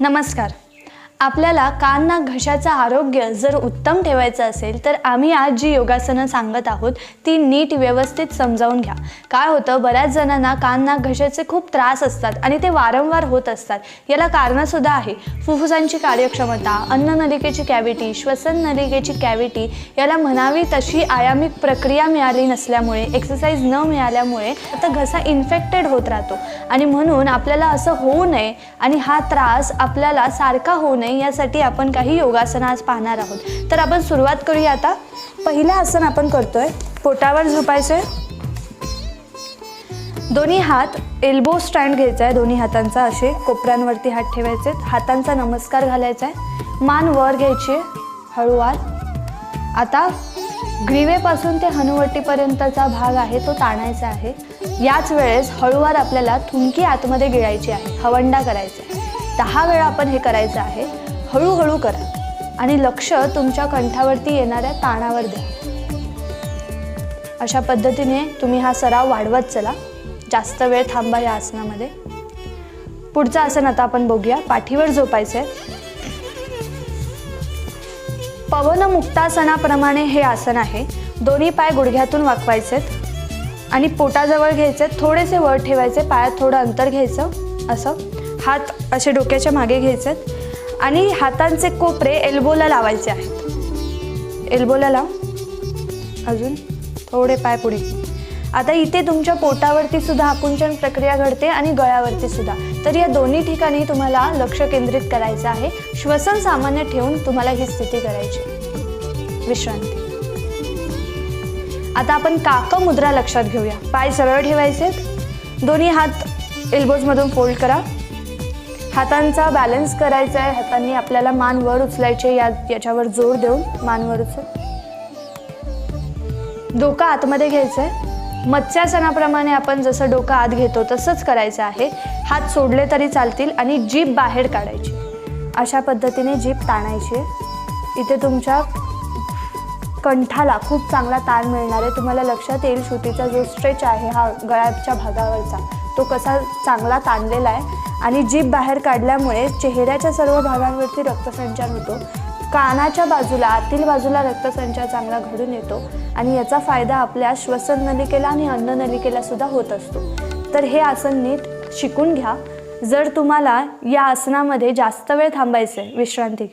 नमस्कार. आपल्याला कान नाक घशाचं आरोग्य जर उत्तम ठेवायचं असेल तर आम्ही आज जी योगासनं सांगत आहोत ती नीट व्यवस्थित समजावून घ्या. काय होतं बऱ्याच जणांना कान नाक घशाचे खूप त्रास असतात आणि ते वारंवार होत असतात. याला कारणंसुद्धा आहे. फुफ्फुसांची कार्यक्षमता अन्ननलिकेची कॅव्हिटी श्वसन नलिकेची कॅव्हिटी याला म्हणावी तशी आयामिक प्रक्रिया मिळाली नसल्यामुळे एक्सरसाइज न मिळाल्यामुळे आता घसा इन्फेक्टेड होत राहतो. आणि म्हणून आपल्याला असं होऊ नये आणि हा त्रास आपल्याला सारखा होऊ नये यासाठी आपण काही योगासनं आज पाहणार आहोत. तर आपण सुरुवात करूया आता. पहिलं आसन आपण करतोय पोटावर आहे दोन्ही हात एल्बो स्टँड घ्यायचा आहे दोन्ही हातांचा असे कोपऱ्यांवरती हात ठेवायचे हातांचा नमस्कार घालायचा आहे मान वर घ्यायची आहे, हळूवार. आता ग्रीवेपासून ते हनुवटीपर्यंतचा भाग आहे तो ताणायचा आहे. याच वेळेस हळूवार आपल्याला थुंकी आतमध्ये गिळायची आहे हवंडा करायचा आहे दहा वेळा आपण हे करायचं आहे हळूहळू करा. आणि लक्ष तुमच्या कंठावरती येणाऱ्या ताणावर द्या. अशा पद्धतीने तुम्ही हा सराव वाढवत चला. जास्त वेळ थांबा या आसनामध्ये. पुढचं आसन आता आपण बघूया. पाठीवर झोपायचं आहे पवन मुक्तासनाप्रमाणे हे आसन आहे. दोन्ही पाय गुडघ्यातून वाकवायचेत. आणि पोटाजवळ घ्यायचे थोडेसे वर ठेवायचे. पायात थोडं अंतर घ्यायचं. असं. हात असे डोक्याच्या मागे घ्यायचे आहेत आणि हातांचे कोपरे एल्बोला लावायचे आहेत. एल्बोला लाव. अजून थोडे पाय पुढे. आता इथे तुमच्या पोटावरती सुद्धा आकुंचन प्रक्रिया घडते आणि गळ्यावरती सुद्धा. तर या दोन्ही ठिकाणी तुम्हाला लक्ष केंद्रित करायचं आहे. श्वसन सामान्य ठेवून तुम्हाला ही स्थिती करायची. विश्रांती. आता आपण काक मुद्रा लक्षात घेऊया. पाय सरळ ठेवायचे दोन्ही हात एल्बोजमधून फोल्ड करा. हातांचा बॅलन्स करायचा आहे. हातांनी आपल्याला मान वर उचलायचे या याच्यावर जोर देऊन मान वर उचल. डोकं आतमध्ये घ्यायचं आहे. मत्स्यासनाप्रमाणे आपण जसं डोकं आत घेतो तसंच करायचं आहे. हात सोडले तरी चालतील आणि जीभ बाहेर काढायची. अशा पद्धतीने जीभ ताणायची आहे. इथे तुमच्या कंठाला खूप चांगला ताण मिळणार आहे. तुम्हाला लक्षात येईल श्रुतीचा जो स्ट्रेच आहे हा गळ्याच्या भागावरचा तो कसा चांगला ताणलेला आहे. आणि जीभ बाहेर काढल्यामुळे चेहऱ्याच्या सर्व भागांवरती रक्तसंचार होतो. कानाच्या बाजूला आतील बाजूला रक्तसंचार चांगला घडून येतो आणि याचा फायदा आपल्या श्वसन नलिकेला आणि अन्न नलिकेला सुद्धा होत असतो. तर हे आसन नीट शिकून घ्या. जर तुम्हाला या आसनामध्ये जास्त वेळ थांबायचं आहे विश्रांती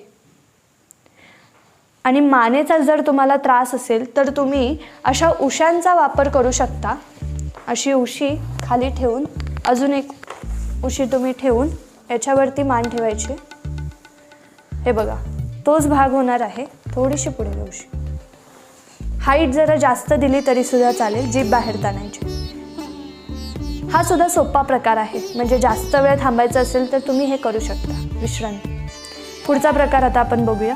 आणि मानेचा जर तुम्हाला त्रास असेल तर तुम्ही अशा उशांचा वापर करू शकता. अशी उशी खाली ठेवून अजून एक उशी तुम्ही ठेवून याच्यावरती मान ठेवायची. हे बघा तोच भाग होणार आहे थोडीशी पुढे घेऊशी हाईट जरा जास्त दिली तरी सुद्धा चालेल जीभ बाहेर ताणायची. हा सुद्धा सोपा प्रकार आहे म्हणजे जास्त वेळ थांबायचा असेल तर तुम्ही हे करू शकता विश्रांती पुढचा प्रकार आता आपण बघूया.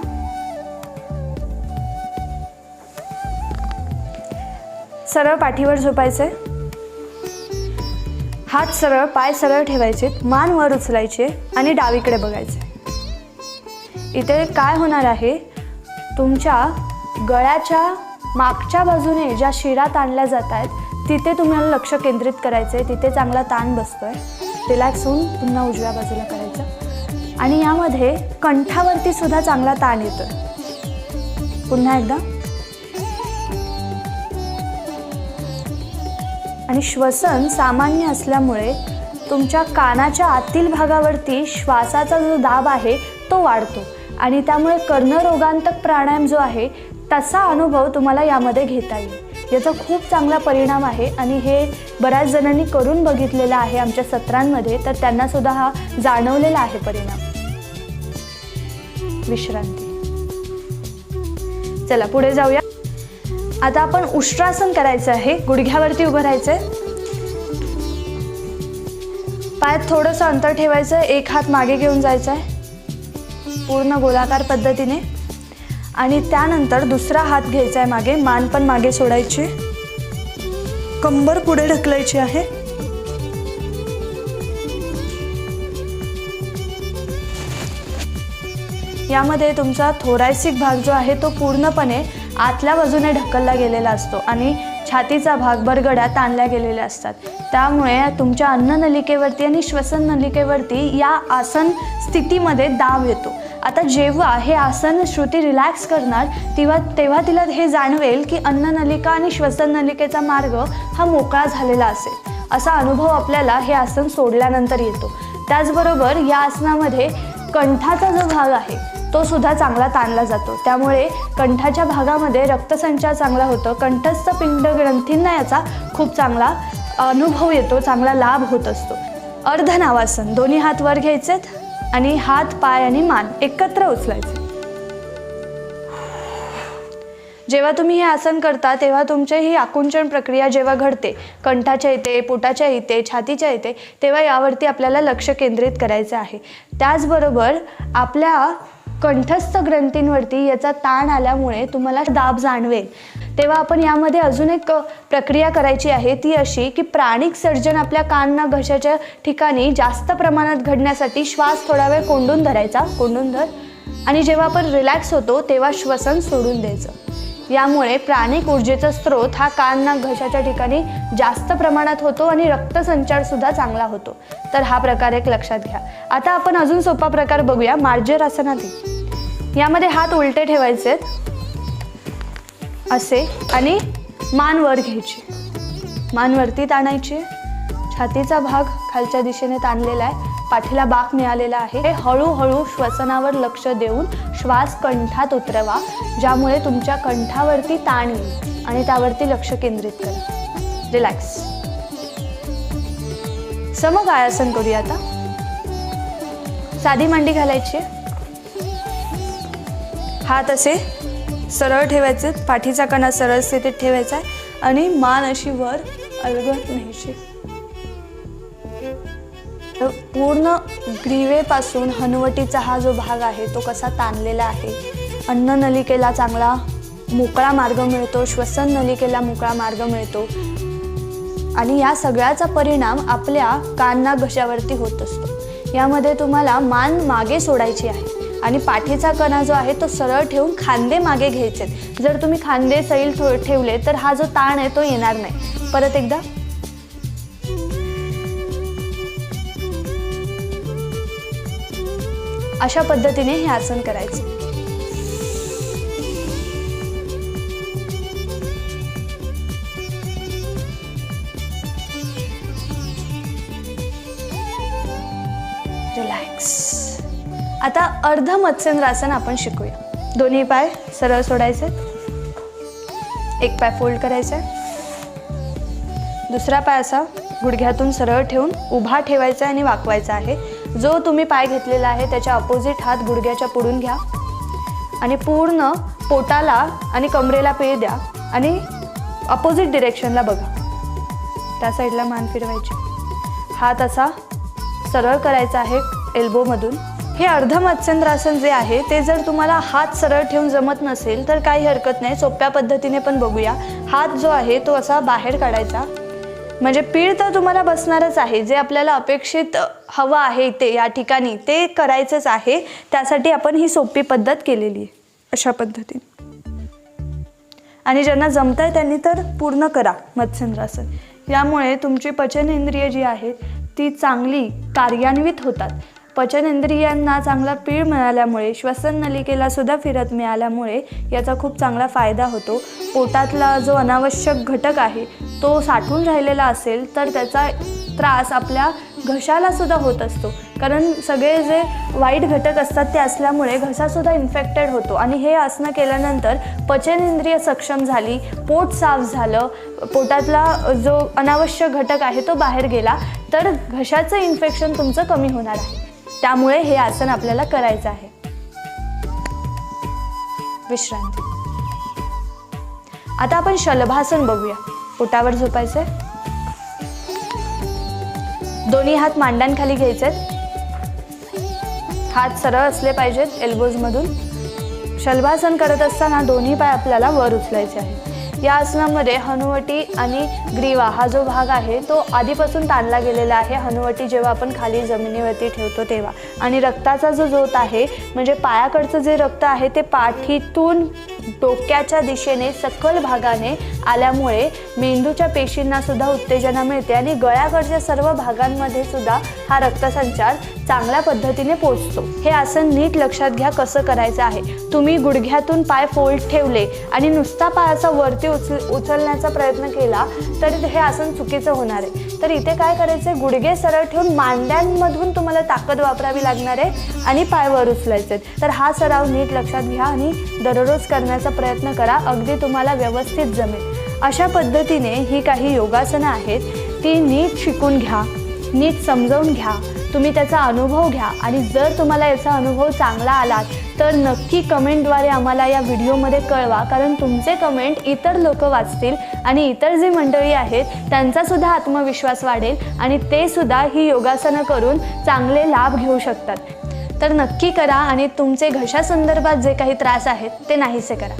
सरळ पाठीवर झोपायचे हात सरळ पाय सरळ ठेवायचे मान वर उचलायचे आणि डावीकडे बघायचे. इथे काय होणार आहे? तुमच्या गळ्याच्या मागच्या बाजूने ज्या शिरा ताणल्या जात आहेत तिथे तुम्हाला लक्ष केंद्रित करायचं आहे तिथे चांगला ताण बसतोय. रिलॅक्स होऊन पुन्हा उजव्या बाजूला करायचं. आणि यामध्ये कंठावरती सुद्धा चांगला ताण येतोय. पुन्हा एकदा. आणि श्वसन सामान्य असल्यामुळे तुमच्या कानाच्या आतील भागावरती श्वासाचा जो दाब आहे तो वाढतो. आणि त्यामुळे कर्णरोगांतक प्राणायाम जो आहे तसा अनुभव तुम्हाला यामध्ये घेता येईल. याचा खूप चांगला परिणाम आहे आणि हे बऱ्याच जणांनी करून बघितलेलं आहे आमच्या सत्रांमध्ये तर त्यांनासुद्धा हा जाणवलेला आहे परिणाम. विश्रांती. चला पुढे जाऊया. आता आपण उष्ट्रासन करायचं आहे. गुडघ्यावरती उभं राहायचंय. पायात थोडंसं अंतर ठेवायचं. एक हात मागे घेऊन जायचा आहे पूर्ण गोलाकार पद्धतीने. आणि त्यानंतर दुसरा हात घ्यायचा आहे मागे. मान पण मागे सोडायची. कंबर पुढे ढकलायची आहे. यामध्ये तुमचा थोरायसिक भाग जो आहे तो पूर्णपणे आतल्या बाजूने ढकलला गेलेला असतो आणि छातीचा भाग बरगड्या ताणल्या गेलेल्या असतात. त्यामुळे तुमच्या अन्ननलिकेवरती आणि श्वसन नलिकेवरती या आसन स्थितीमध्ये दाब येतो. आता जेव्हा हे आसन श्रुती रिलॅक्स करणार तेव्हा तेव्हा तिला हे जाणवेल की अन्ननलिका आणि श्वसन नलिकेचा मार्ग हा मोकळा झालेला असेल. असा अनुभव आपल्याला हे आसन सोडल्यानंतर येतो. त्याचबरोबर या आसनामध्ये कंठाचा जो भाग आहे तो सुद्धा चांगला ताणला जातो. त्यामुळे कंठाच्या भागामध्ये रक्तसंचार चांगला होतो. कंठस्थ पिंड ग्रंथींना याचा खूप चांगला अनुभव येतो चांगला लाभ होत असतो. अर्धनावासन दोन्ही हात वर घ्यायचेत आणि हात पाय आणि मान एकत्र उचलायचे. जेव्हा तुम्ही हे आसन करता तेव्हा तुमची ही आकुंचन प्रक्रिया जेव्हा घडते कंठाच्या इथे पोटाच्या इथे छातीच्या इथे तेव्हा यावरती आपल्याला लक्ष केंद्रित करायचं आहे. त्याचबरोबर आपल्या कंठस्थ ग्रंथींवरती याचा ताण आल्यामुळे तुम्हाला दाब जाणवेल. तेव्हा आपण यामध्ये अजून एक प्रक्रिया करायची आहे. ती अशी की प्राणिक सर्जन आपल्या कान ना घशाच्या ठिकाणी जास्त प्रमाणात घडण्यासाठी श्वास थोडा वेळ कोंडून धरायचा कोंडून धर. आणि जेव्हा आपण रिलॅक्स होतो तेव्हा श्वसन सोडून द्यायचं. यामुळे प्राणिक ऊर्जेचा स्रोत हा कान नाक घशाच्या ठिकाणी जास्त प्रमाणात होतो आणि रक्तसंचार सुद्धा चांगला होतो. तर हा प्रकार एक लक्षात घ्या. आता आपण अजून सोपा प्रकार बघूया मार्जर आसनातील यामध्ये हात उलटे ठेवायचे असे आणि मान वर घ्यायची. मान वरती ताणायची. छातीचा भाग खालच्या दिशेने ताणलेला आहे. पाठीला बाक मिळालेला आहे. हे हळूहळू श्वसनावर लक्ष देऊन श्वास कंठात उतरवा ज्यामुळे तुमच्या कंठावरती ताण येईल आणि त्यावरती लक्ष केंद्रित करा. रिलॅक्स समकायासन करूया आता. साधी मांडी घालायची हात असे सरळ ठेवायचे पाठीचा कणा सरळ स्थितीत ठेवायचा आहे आणि मान अशी वर अलगत न्यायची पूर्ण ग्रीवेपासून हनवटीचा हा जो भाग आहे तो कसा ताणलेला आहे? अन्ननलिकेला चांगला मोकळा मार्ग मिळतो श्वसन नलिकेला मोकळा मार्ग मिळतो. आणि या सगळ्याचा परिणाम आपल्या कान्ना घशावरती होत असतो. यामध्ये तुम्हाला मान मागे सोडायची आहे. आणि पाठीचा कणा जो आहे तो सरळ ठेवून खांदे मागे घ्यायचे जर तुम्ही खांदे सैल ठेवले तर हा जो ताण आहे तो येणार नाही. परत एकदा अशा पद्धतीने हे आसन करायचे. रिलॅक्स आता अर्ध मत्स्येंद्रासन आपण शिकूया. दोन्ही पाय सरळ सोडायचे. एक पाय फोल्ड करायचा. दुसरा पाय असा गुडघ्यातून सरळ ठेवून उभा ठेवायचा आणि वाकवायचा आहे. जो तुम्ही पाय घेतलेला आहे त्याच्या अपोजिट हात गुडघ्याच्या पुढून घ्या. आणि पूर्ण पोटाला आणि कमरेला पीळ द्या आणि अपोजिट डिरेक्शनला बघा. त्या साईडला मान फिरवायची. हात असा सरळ करायचा आहे एल्बोमधून हे अर्ध मत्स्यंद्रासन जे आहे ते जर तुम्हाला हात सरळ ठेवून जमत नसेल तर काही हरकत नाही. सोप्या पद्धतीने पण बघूया. हात जो आहे तो असा बाहेर काढायचा. म्हणजे पीळ तर तुम्हाला बसणारच आहे. जे आपल्याला अपेक्षित हवं आहे ते या ठिकाणी ते करायचंच आहे. त्यासाठी आपण ही सोपी पद्धत केलेली आहे. अशा पद्धतीने. आणि ज्यांना जमत आहे त्यांनी तर पूर्ण करा मत्स्येंद्रासन यामुळे तुमची पचन इंद्रिय जी आहेत ती चांगली कार्यान्वित होतात. पचनेंद्रियांना चांगला पीळ मिळाल्यामुळे श्वसन नलिकेला सुद्धा फिरत मिळाल्यामुळे याचा खूप चांगला फायदा होतो. पोटातला जो अनावश्यक घटक आहे तो साठून राहिलेला असेल तर त्याचा त्रास आपल्या घशाला सुद्धा होत असतो. कारण सगळे जे वाईट घटक असतात ते असल्यामुळे घसासुद्धा इन्फेक्टेड होतो. आणि हे आसनं केल्यानंतर पचनेंद्रिय सक्षम झाली पोट साफ झालं पोटातला जो अनावश्यक घटक आहे तो बाहेर गेला तर घशाचं इन्फेक्शन तुमचं कमी होणार आहे. त्यामुळे हे आसन आपल्याला करायचं आहे. विश्रांती. आता आपण शलभासन बघूया. पोटावर झोपायचंय. दोन्ही हात मांड्यांखाली घ्यायचे हात सरळ असले पाहिजेत एल्बोजमधून शलभासन करत असताना दोन्ही पाय आपल्याला वर उचलायचे आहेत. या आसनामध्ये हनुवटी आणि ग्रीवा हा जो भाग आहे तो आधीपासून ताणला गेलेला आहे. हनुवटी जेव्हा आपण खाली जमिनीवरती ठेवतो तेव्हा. आणि रक्ताचा जो जोत आहे म्हणजे पायाकडचं जे रक्त आहे ते पाठीतून डोक्याच्या दिशेने सकल भागाने आल्यामुळे मेंदूच्या पेशींना सुद्धा उत्तेजना मिळते आणि गळ्याकडच्या सर्व भागांमध्ये सुद्धा हा रक्तसंचार चांगल्या पद्धतीने पोचतो हे आसन नीट लक्षात घ्या कसं करायचं आहे. तुम्ही गुडघ्यातून पाय फोल्ड ठेवले आणि नुसता पाय असा वरती उचल उचलण्याचा प्रयत्न केला तर हे आसन चुकीचं होणार आहे. तर इथे काय करायचं आहे गुडघे सरळ ठेवून मांड्यांमधून तुम्हाला ताकद वापरावी लागणार आहे आणि पाय वर उचलायचे आहेत. तर हा सराव नीट लक्षात घ्या आणि दररोज करण्याचा प्रयत्न करा अगदी तुम्हाला व्यवस्थित जमेल. अशा पद्धतीने ही काही योगासनं आहेत ती नीट शिकून घ्या नीट समजावून घ्या तुम्ही त्याचा अनुभव घ्या आणि जर तुम्हाला याचा अनुभव चांगला आला तर नक्की कमेंटद्वारे आम्हाला या व्हिडिओमध्ये कळवा कारण तुमचे कमेंट इतर लोक वाचतील आणि इतर जी मंडळी आहेत त्यांचासुद्धा आत्मविश्वास वाढेल आणि ते सुद्धा ही योगासनं करून चांगले लाभ घेऊ शकतात. तर नक्की करा आणि तुमचे घशासंदर्भात जे काही त्रास आहेत ते नाहीसे करा.